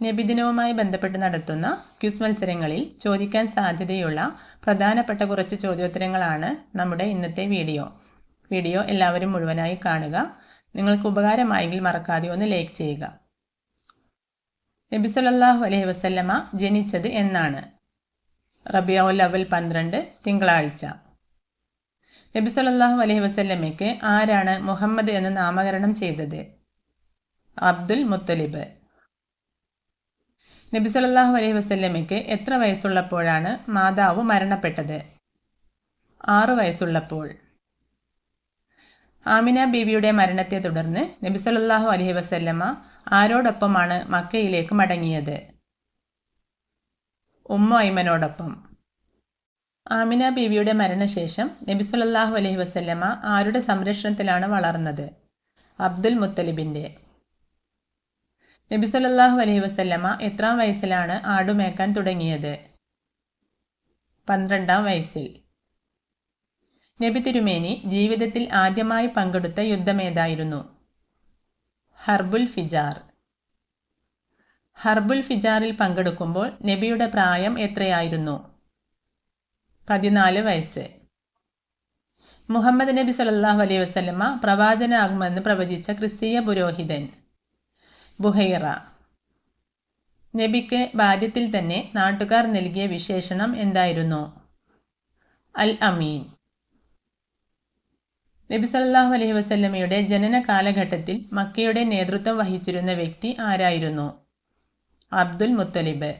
നബിദിനവുമായി ബന്ധപ്പെട്ട് നടത്തുന്ന ക്വിസ് മത്സരങ്ങളിൽ ചോദിക്കാൻ സാധ്യതയുള്ള പ്രധാനപ്പെട്ട കുറച്ച് ചോദ്യോത്തരങ്ങളാണ് നമ്മുടെ ഇന്നത്തെ വീഡിയോ. വീഡിയോ എല്ലാവരും മുഴുവനായി കാണുക. നിങ്ങൾക്ക് ഉപകാരമായെങ്കിൽ മറക്കാതെ ഒന്ന് ലൈക്ക് ചെയ്യുക. നബി സല്ലല്ലാഹു അലൈഹി വസല്ലമ ജനിച്ചത് എന്നാണ്. റബിയുൽ അവൽ പന്ത്രണ്ട് തിങ്കളാഴ്ച. നബി സല്ലല്ലാഹു അലൈഹി വസല്ലമയ്ക്ക് ആരാണ് മുഹമ്മദ് എന്ന് നാമകരണം ചെയ്തത്? അബ്ദുൽ മുത്തലിബ്. നബി സല്ലല്ലാഹു അലൈഹി വസല്ലമയ്ക്ക് എത്ര വയസ്സുള്ളപ്പോഴാണ് മാതാവ് മരണപ്പെട്ടത്? ആറു വയസ്സുള്ളപ്പോൾ. ആമിന ബീവിയുടെ മരണത്തെ തുടർന്ന് നബി സല്ലല്ലാഹു അലൈഹി വസല്ലമ്മ ആരോടൊപ്പമാണ് മക്കയിലേക്ക് മടങ്ങിയത്? ഉമ്മ ഐമനോടൊപ്പം ആമിന ബീവിയുടെ മരണശേഷം നബി സല്ലല്ലാഹു അലൈഹി വസല്ലമ്മ ആരുടെ സംരക്ഷണത്തിലാണ് വളർന്നത്? അബ്ദുൽ മുത്തലിബിന്റെ നബി സല്ലല്ലാഹു അലൈഹി വസല്ലമ എത്രാം വയസ്സിലാണ് ആടുമേക്കാൻ തുടങ്ങിയത്? പന്ത്രണ്ടാം വയസ്സിൽ. നബി തിരുമേനി ജീവിതത്തിൽ ആദ്യമായി പങ്കെടുത്ത യുദ്ധമേതായിരുന്നു ഹർബുൽ ഫിജാർ. ഹർബുൽ ഫിജാറിൽ പങ്കെടുക്കുമ്പോൾ നബിയുടെ പ്രായം എത്രയായിരുന്നു? പതിനാല് വയസ്സ്. മുഹമ്മദ് നബി സല്ലല്ലാഹു അലൈഹി വസല്ലമ പ്രവാചനാകുമെന്ന് പ്രവചിച്ച ക്രിസ്തീയ പുരോഹിതൻ. ബുഹൈറ. നബിക്ക് ബാല്യത്തിൽ തന്നെ നാട്ടുകാർ നൽകിയ വിശേഷണം എന്തായിരുന്നു? അൽ അമീൻ. നബി സല്ലാഹു അലൈഹി വസല്ലമയുടെ ജനന കാലഘട്ടത്തിൽ മക്കയുടെ നേതൃത്വം വഹിച്ചിരുന്ന വ്യക്തി ആരായിരുന്നു? അബ്ദുൽ മുത്തലിബ്.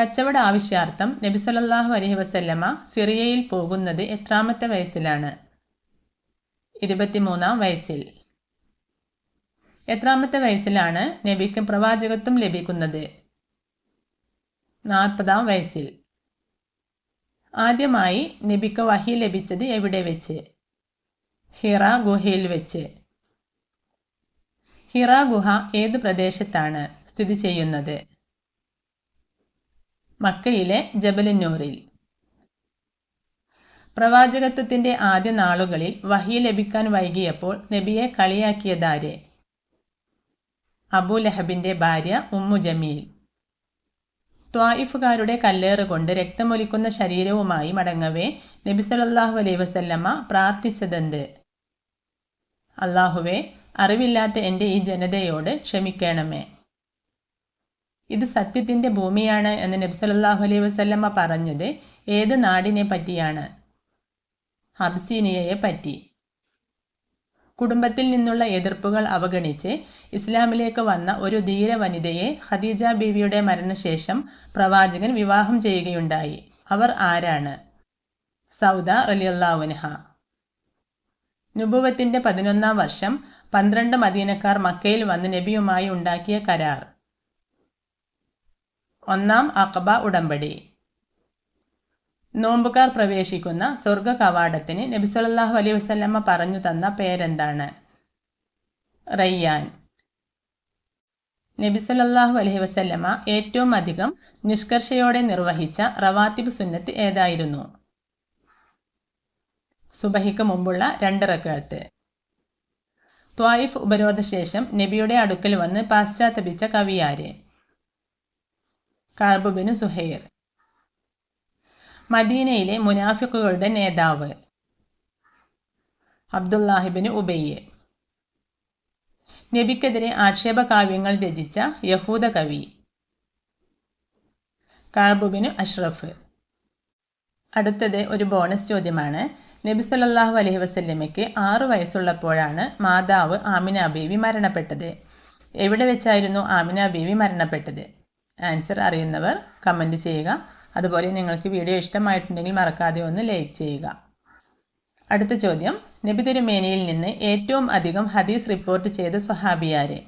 കച്ചവട ആവശ്യാർത്ഥം നബി സല്ലാഹു അലൈഹി വസല്ലമ സിറിയയിൽ പോകുന്നത് എത്രാമത്തെ വയസ്സിലാണ്? ഇരുപത്തിമൂന്നാം വയസ്സിൽ. എത്രാമത്തെ വയസ്സിലാണ് നബിക്ക് പ്രവാചകത്വം ലഭിക്കുന്നത്? നാൽപ്പതാം വയസ്സിൽ. ആദ്യമായി നബിക്ക് വഹി ലഭിച്ചത് എവിടെ വെച്ച്? ഹിറ ഗുഹയിൽ വെച്ച്. ഹിറ ഗുഹ ഏത് പ്രദേശത്താണ് സ്ഥിതി ചെയ്യുന്നത്? മക്കയിലെ ജബലുന്നൂറിൽ. പ്രവാചകത്വത്തിന്റെ ആദ്യ നാളുകളിൽ വഹി ലഭിക്കാൻ വൈകിയപ്പോൾ നബിയെ കളിയാക്കിയതാരെ? അബൂ ലഹബിന്റെ ഭാര്യ ഉമ്മു ജമീൽ. ത്വായിഫുകാരുടെ കല്ലേറ് കൊണ്ട് രക്തമൊലിക്കുന്ന ശരീരവുമായി മടങ്ങവേ നബി സല്ലല്ലാഹു അലൈഹി വസല്ലമ്മ പ്രാർത്ഥിച്ചതെന്ത്? അള്ളാഹുവെ അറിവില്ലാത്ത എന്റെ ഈ ജനതയോട് ക്ഷമിക്കണമേ. ഇത് സത്യത്തിന്റെ ഭൂമിയാണ് എന്ന് നബി സല്ലല്ലാഹു അലൈഹി വസല്ലമ്മ പറഞ്ഞത് ഏത് നാടിനെ പറ്റിയാണ് ഹബ്സീനിയയെ പറ്റി കുടുംബത്തിൽ നിന്നുള്ള എതിർപ്പുകൾ അവഗണിച്ച് ഇസ്ലാമിലേക്ക് വന്ന ഒരു ധീര വനിതയെ ഖദീജ ബീവിയുടെ മരണശേഷം പ്രവാചകൻ വിവാഹം ചെയ്യുകയുണ്ടായി. അവർ ആരാണ്? സൗദ റലിയല്ലാവുൻഹ നുബുവത്തിന്റെ പതിനൊന്നാം വർഷം പന്ത്രണ്ട് മദീനക്കാർ മക്കയിൽ വന്ന് നബിയുമായി ഉണ്ടാക്കിയ കരാർ. ഒന്നാം അഖബ ഉടമ്പടി. നോമ്പുകാർ പ്രവേശിക്കുന്ന സ്വർഗ കവാടത്തിന് നബി സല്ലല്ലാഹു അലൈഹി വസ്ലമ്മ പറഞ്ഞു തന്ന പേരെന്താണ്? റയ്യാൻ. നബി സല്ലല്ലാഹു അലൈഹി വസല്ലമ്മ ഏറ്റവും അധികം നിഷ്കർഷയോടെ നിർവഹിച്ച റവാത്തിബ് സുന്നത്ത് ഏതായിരുന്നു? സുബഹിക്ക് മുമ്പുള്ള രണ്ട് റക്കഴത്ത് ത്വായിഫ് ഉപരോധശേഷം നബിയുടെ അടുക്കൽ വന്ന് പാശ്ചാത്തപിച്ച കവിയാര്? കാബുബിന് സുഹൈർ. മദീനയിലെ മുനാഫിക്കുകളുടെ നേതാവ്. അബ്ദുല്ലാഹിബിന് ഉബയ്യെ നബിക്കെതിരെ ആക്ഷേപകാവ്യങ്ങൾ രചിച്ച യഹൂദ കവി. കാബുബിന് അഷ്റഫ്. അടുത്തത് ഒരു ബോണസ് ചോദ്യമാണ്. നബി സല്ലാഹു അലഹി വസല്ലമയ്ക്ക് ആറു വയസ്സുള്ളപ്പോഴാണ് മാതാവ് ആമിന ബീവി മരണപ്പെട്ടത്. എവിടെ വെച്ചായിരുന്നു ആമിന ബീവി മരണപ്പെട്ടത്? ആൻസർ അറിയുന്നവർ കമന്റ് ചെയ്യുക. അതുപോലെ നിങ്ങൾക്ക് വീഡിയോ ഇഷ്ടമായിട്ടുണ്ടെങ്കിൽ മറക്കാതെ ഒന്ന് ലൈക്ക് ചെയ്യുക. അടുത്ത ചോദ്യം. നബി തിരുമേനിയിൽ നിന്ന് ഏറ്റവും അധികം ഹദീസ് റിപ്പോർട്ട് ചെയ്ത സ്വഹാബിയാരെ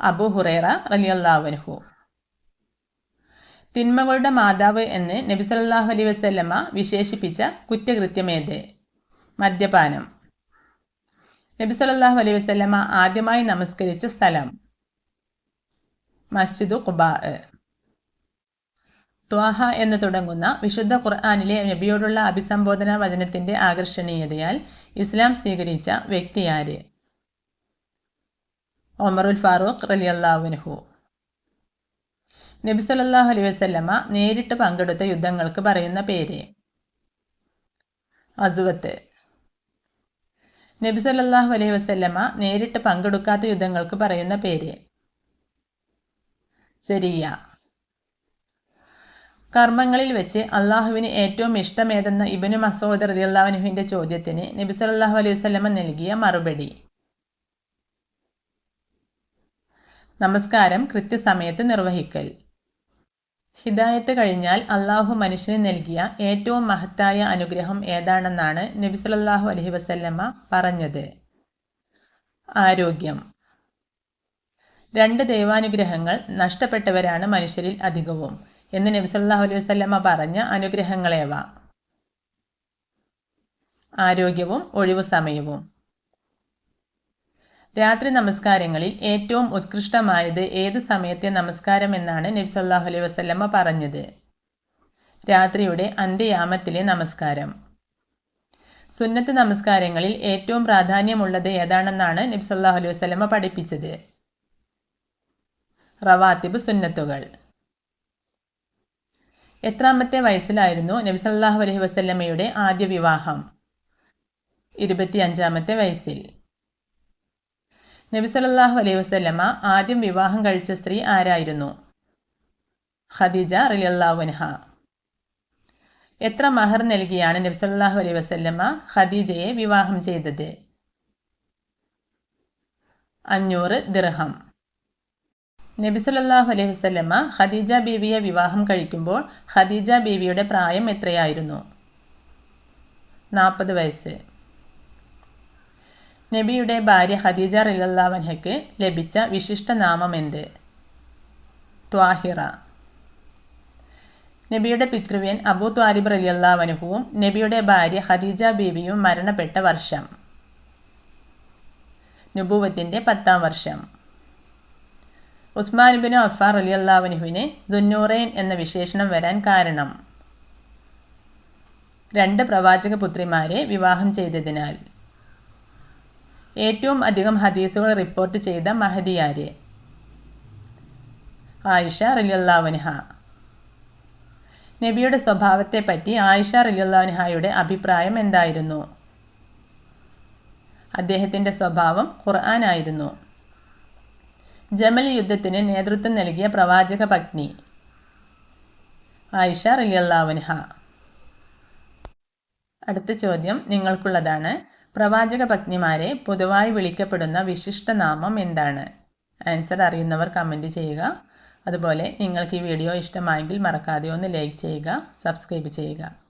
അബു ഹുറേറ റലിയല്ലാവൻഹു തിന്മകളുടെ മാതാവ് എന്ന് നബി സല്ലല്ലാഹു അലൈഹി വസല്ലമ വിശേഷിപ്പിച്ച കുറ്റകൃത്യമേത് മദ്യപാനം. നബി സല്ലല്ലാഹു അലൈഹി വസല്ലമ ആദ്യമായി നമസ്കരിച്ച സ്ഥലം? മസ്ജിദു ഖുബാ. ത്വാഹ എന്ന് തുടങ്ങുന്ന വിശുദ്ധ ഖുർആാനിലെ നബിയോടുള്ള അഭിസംബോധന വചനത്തിന്റെ ആകർഷണീയതയാൽ ഇസ്ലാം സ്വീകരിച്ച വ്യക്തിയാര് ഒമറുൽ ഫാറൂഖ് റലി അള്ളാഹുനഹു നബി സല്ലാഹു അലൈഹി വസ്ലമ്മ നേരിട്ട് പങ്കെടുത്ത യുദ്ധങ്ങൾക്ക് പറയുന്ന പേര്? അസുവത്ത്. നബി സല്ലാഹു അലൈഹി വസ്ലമ്മ നേരിട്ട് പങ്കെടുക്കാത്ത യുദ്ധങ്ങൾക്ക് പറയുന്ന പേര്? സെരിയ. കർമ്മങ്ങളിൽ വെച്ച് അള്ളാഹുവിന് ഏറ്റവും ഇഷ്ടമേതെന്ന ഇബനു മസൂദ് റലിയല്ലാഹുനുവിന്റെ ചോദ്യത്തിന് നബി സല്ലാഹു അലൈഹി വസ്ലമ നൽകിയ മറുപടി. നമസ്കാരം. കൃത്യസമയത്ത് നിർവഹിക്കൽ. ഹിദായത്ത് കഴിഞ്ഞാൽ അള്ളാഹു മനുഷ്യന് നൽകിയ ഏറ്റവും മഹത്തായ അനുഗ്രഹം ഏതാണെന്നാണ് നബി സല്ലാഹു അലഹി വസല്ലമ്മ പറഞ്ഞത്. ആരോഗ്യം. രണ്ട് ദൈവാനുഗ്രഹങ്ങൾ നഷ്ടപ്പെട്ടവരാണ് മനുഷ്യരിൽ അധികവും. എന്ന് നബി സല്ലാഹു അലൈഹി വസ്ലമ പറഞ്ഞ അനുഗ്രഹങ്ങളേവ ആരോഗ്യവും ഒഴിവു സമയവും. രാത്രി നമസ്കാരങ്ങളിൽ ഏറ്റവും ഉത്കൃഷ്ടമായത് ഏത് സമയത്തെ നമസ്കാരം എന്നാണ് നബി സല്ലാഹു അലൈഹി വസ്ലമ പറഞ്ഞത്? രാത്രിയുടെ അന്ത്യയാമത്തിലെ നമസ്കാരം. സുന്നത്ത് നമസ്കാരങ്ങളിൽ ഏറ്റവും പ്രാധാന്യമുള്ളത് ഏതാണെന്നാണ് നബി സല്ലാഹു അലൈഹി വസ്ലമ പഠിപ്പിച്ചത്? റവാത്തിബ് സുന്നത്തുകൾ. എത്രാമത്തെ വയസ്സിലായിരുന്നു നബി സല്ലാഹു അലൈഹി വസ്ലമ്മയുടെ ആദ്യ വിവാഹം? ഇരുപത്തിയഞ്ചാമത്തെ വയസ്സിൽ. നബി സല്ലാഹു അലൈഹി വസ്ലമ്മ ആദ്യം വിവാഹം കഴിച്ച സ്ത്രീ ആരായിരുന്നു? ഖദീജ റലിയല്ലാവുൻഹ എത്ര മഹർ നൽകിയാണ് നബി സല്ലാഹു അലൈഹി വസ്ലമ്മ ഖദീജയെ വിവാഹം ചെയ്തത്? അഞ്ഞൂറ് ദിർഹം. നബി സല്ലാഹു അലൈഹി വസ്ലമ്മ ഖദീജ ബീവിയെ വിവാഹം കഴിക്കുമ്പോൾ ഖദീജ ബീവിയുടെ പ്രായം എത്രയായിരുന്നു? നാൽപ്പത് വയസ്സ്. നബിയുടെ ഭാര്യ ഖദീജ റിലല്ലാവൻഹയ്ക്ക് ലഭിച്ച വിശിഷ്ട നാമം എന്ത്? ത്വാഹിറ. നബിയുടെ പിതൃവ്യൻ അബു ത്വാലിബ് റലിയല്ലാവനുഹുവും നബിയുടെ ഭാര്യ ഖദീജ ബീവിയും മരണപ്പെട്ട വർഷം. നുബൂവത്തിന്റെ പത്താം വർഷം. ഉസ്മാൻ ബിൻ അഫാർ അലിയല്ലാവനുഹുവിന് ദുന്നൂറൈൻ എന്ന വിശേഷണം വരാൻ കാരണം. രണ്ട് പ്രവാചക പുത്രിമാരെ വിവാഹം ചെയ്തതിനാൽ. ഏറ്റവും അധികം ഹദീസുകൾ റിപ്പോർട്ട് ചെയ്ത മഹദിയാര്. ആയിഷ റലിയല്ലാവൻഹ നബിയുടെ സ്വഭാവത്തെ പറ്റി ആയിഷ റലിയല്ലാവൻഹയുടെ അഭിപ്രായം എന്തായിരുന്നു? അദ്ദേഹത്തിന്റെ സ്വഭാവം ഖുർആനായിരുന്നു ജമൽ യുദ്ധത്തിന് നേതൃത്വം നൽകിയ പ്രവാചക പത്നി ആയിഷ റിയല്ലാവൻഹ അടുത്ത ചോദ്യം നിങ്ങൾക്കുള്ളതാണ്. പ്രവാചക പത്നിമാരെ പൊതുവായി വിളിക്കപ്പെടുന്ന വിശിഷ്ട നാമം എന്താണ്? ആൻസർ അറിയുന്നവർ കമന്റ് ചെയ്യുക. അതുപോലെ നിങ്ങൾക്ക് ഈ വീഡിയോ ഇഷ്ടമായെങ്കിൽ മറക്കാതെ ഒന്ന് ലൈക്ക് ചെയ്യുക സബ്സ്ക്രൈബ് ചെയ്യുക.